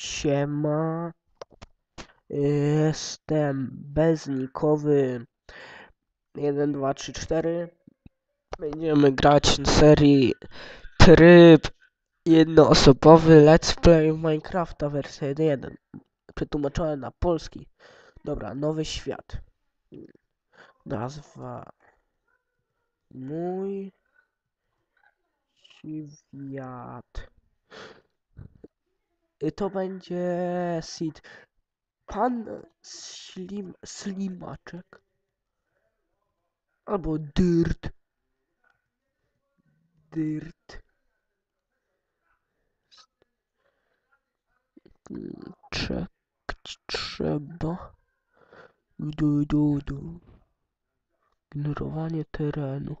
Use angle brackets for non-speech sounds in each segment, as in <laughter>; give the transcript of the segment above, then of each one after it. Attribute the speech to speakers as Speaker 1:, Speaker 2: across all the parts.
Speaker 1: Siema. Jestem beznikowy. 1, 2, 3, 4. Będziemy grać na serii tryb jednoosobowy Let's Play Minecrafta wersja 1.1. Przetłumaczone na polski. Dobra, nowy świat. Nazwa. Mój świat. Y, To będzie Sid. Pan Slim, Slimaczek. Albo. Dyrt. Mm, Czekać trzeba. Du, du, du. Ignorowanie terenu.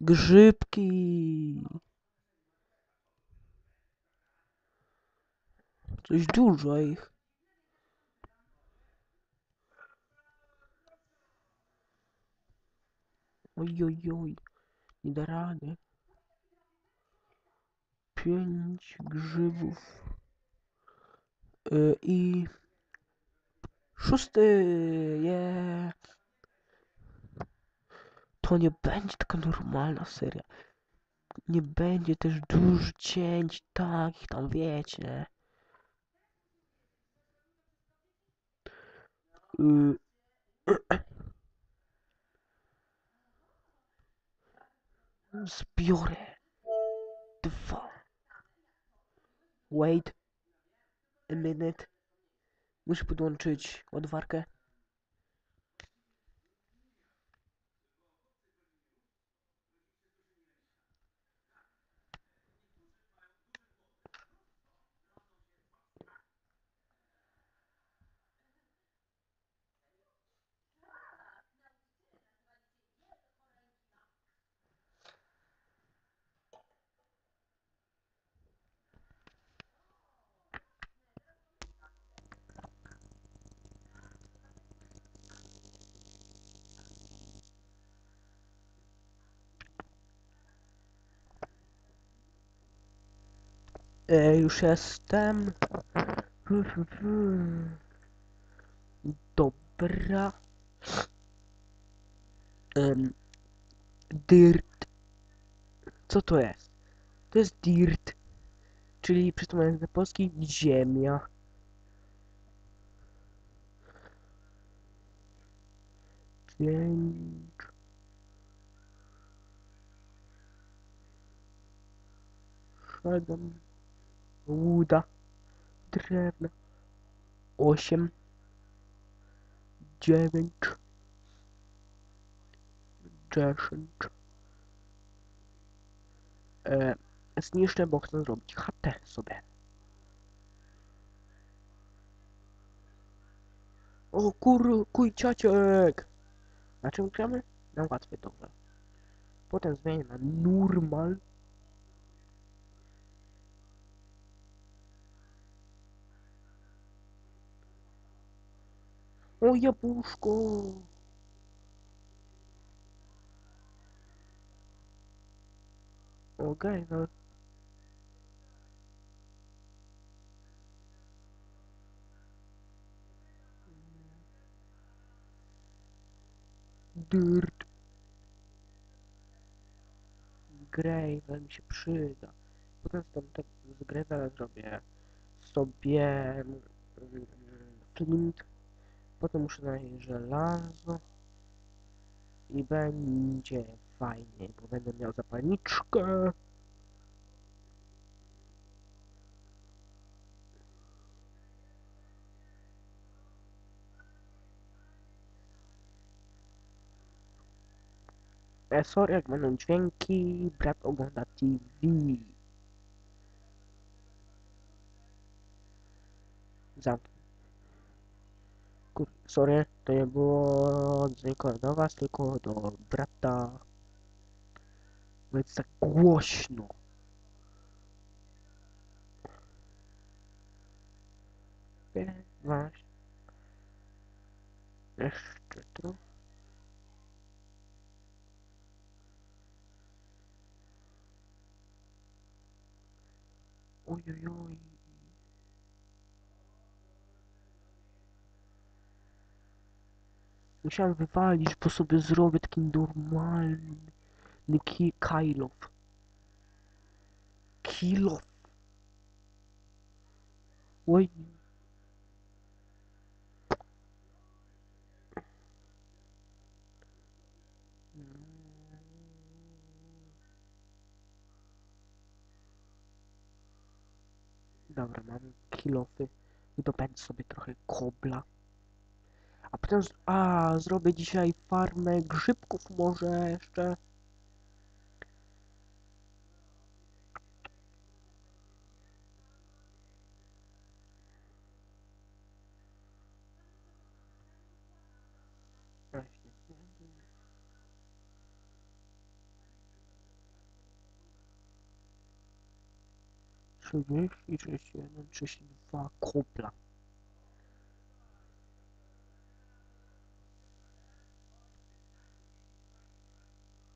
Speaker 1: Grzybki. Coś dużo ich. Oj, oj, oj. Nie da rady. Pięć grzybów. Y, I szósty je. To nie będzie taka normalna seria. Nie będzie też dużo cięć, takich tam wiecie. Y, <clears throat> Zbiorę dwa. Wait a minute. Muszę podłączyć ładowarkę. E, już jestem. Dobra. Em, dirt. Co to jest? To jest dirt. Czyli przetłumaczając na polski ziemia. Siedem. Łuda. Drewna. Osiem. Dziewięć. Dziesięć. E, zniszczę, bo chcę zrobić chatę sobie. O kur... kujciaciek! Na czym gramy? Na łatwy dobra. Potem zmienię na normal. O jabłuszko! Okej, no. Dirt. Gravel mi się przyda. Potem z, tam, z Gravela zrobię sobie flint. Potem muszę znaleźć żelazo. I będzie fajnie, bo będę miał zapalniczkę. E, sorry, jak będą dźwięki, brat ogląda TV. Zamknij sorry, to nie było tylko do was, tylko do brata. Więc tak głośno. Właśnie. Jeszcze tu. Oj, oj. Musiałem wywalić, bo sobie zrobię taki normalny ki kilof. Kilof. Oj. Dobra, mam kilofy i dobędę sobie trochę kobla. A a, zrobię dzisiaj farmę grzybków może jeszcze. Właśnie. 30, 31, 32 kobla. Czterdzieści powinno wystarczyć na mi taką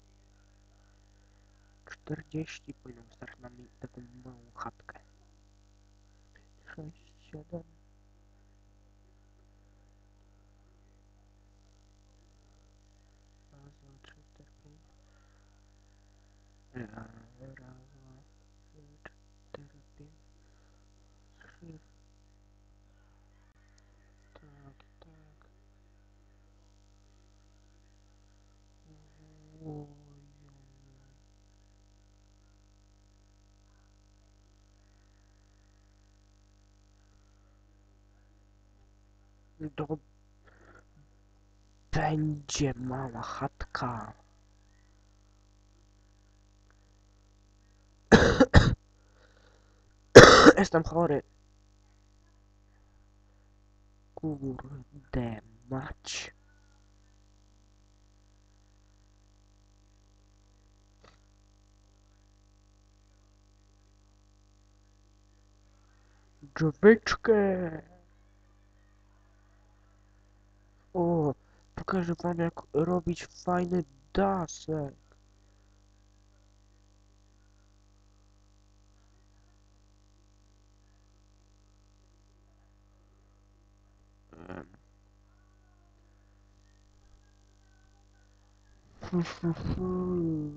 Speaker 1: małą chatkę. Sześć, siedem. Raz, dwa, trzy, cztery, pięć. Raz, raz, dwa, trzy, cztery, pięć. Trzy. Tak, tak. Oj, To będzie mała chatka. <coughs> Jestem chory. Kurde mać. Drzwiczkę. O, pokażę wam jak robić fajny dasek. Fu, fu, fu.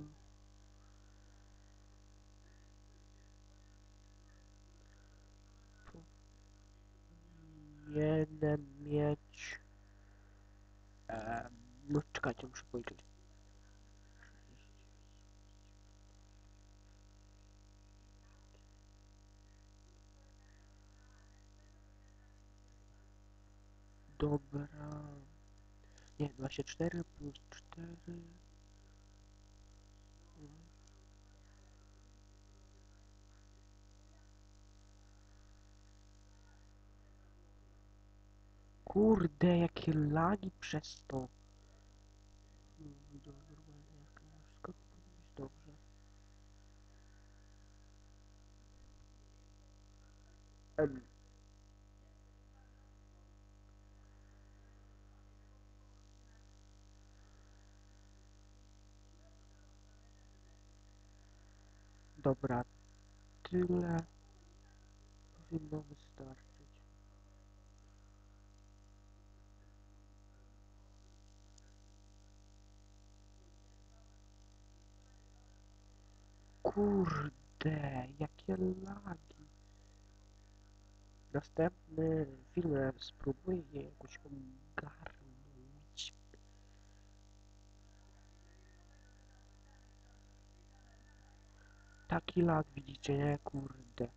Speaker 1: Powinienem mieć... No czekajcie, muszę policzyć. Dobra. Nie, 24 plus 4. Kurde, jakie lagi przez to. Dobra, Normalnie, jak wszystko powinno być dobrze. Em. Dobra, tyle powinno wystarczyć. Kurde, jakie lagi. Następny film spróbuję je jakoś ogarnąć. Taki lag widzicie, nie? Kurde.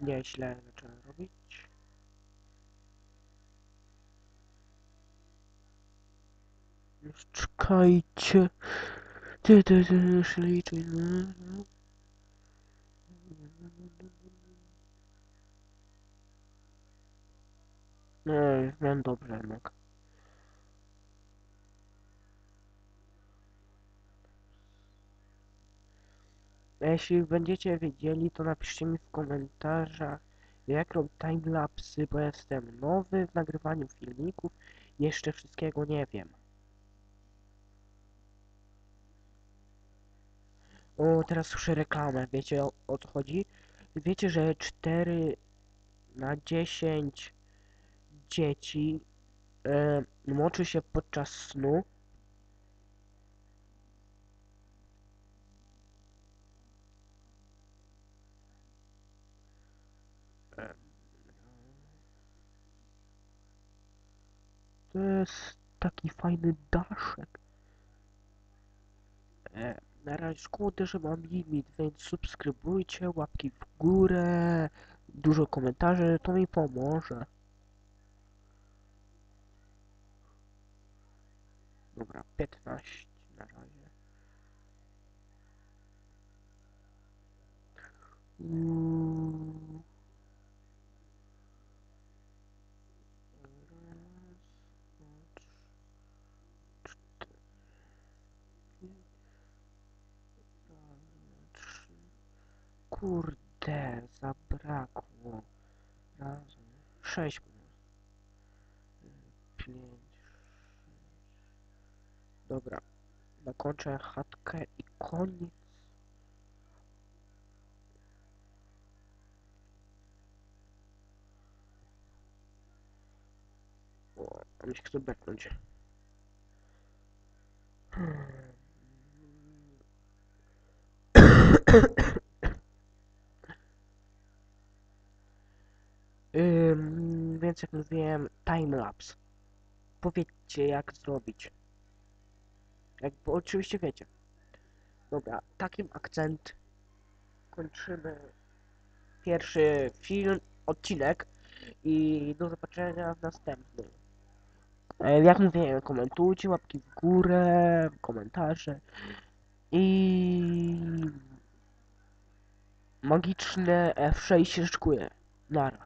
Speaker 1: Nieźle zacząłem robić. Już czekajcie. Ty, ty, ty, liczę. Nie, już miałem dobrze jednak. Jeśli będziecie wiedzieli, to napiszcie mi w komentarzach, jak robić timelapsy, bo jestem nowy w nagrywaniu filmików jeszcze wszystkiego nie wiem. O, teraz słyszę reklamę. Wiecie o, o co chodzi? Wiecie, że 4 na 10 dzieci e, moczy się podczas snu? To jest taki fajny daszek. E, na razie że mam limit, więc subskrybujcie, łapki w górę, dużo komentarzy, to mi pomoże. Dobra, 15 na razie. Mm. Raz, dwa, cztery, raz, trzy. Kurde, zabrakło. Raz, sześć. Pięć, Dobra, nakończę chatkę i koniec. A mi się chce beknąć. Więc jak mówiłem, timelapse. Powiedzcie jak zrobić. Jakby oczywiście wiecie. Dobra, takim akcent kończymy pierwszy film, odcinek i do zobaczenia w następnym. E, Jak mówiłem, komentujcie, łapki w górę, komentarze i magiczne F6 się. Nara.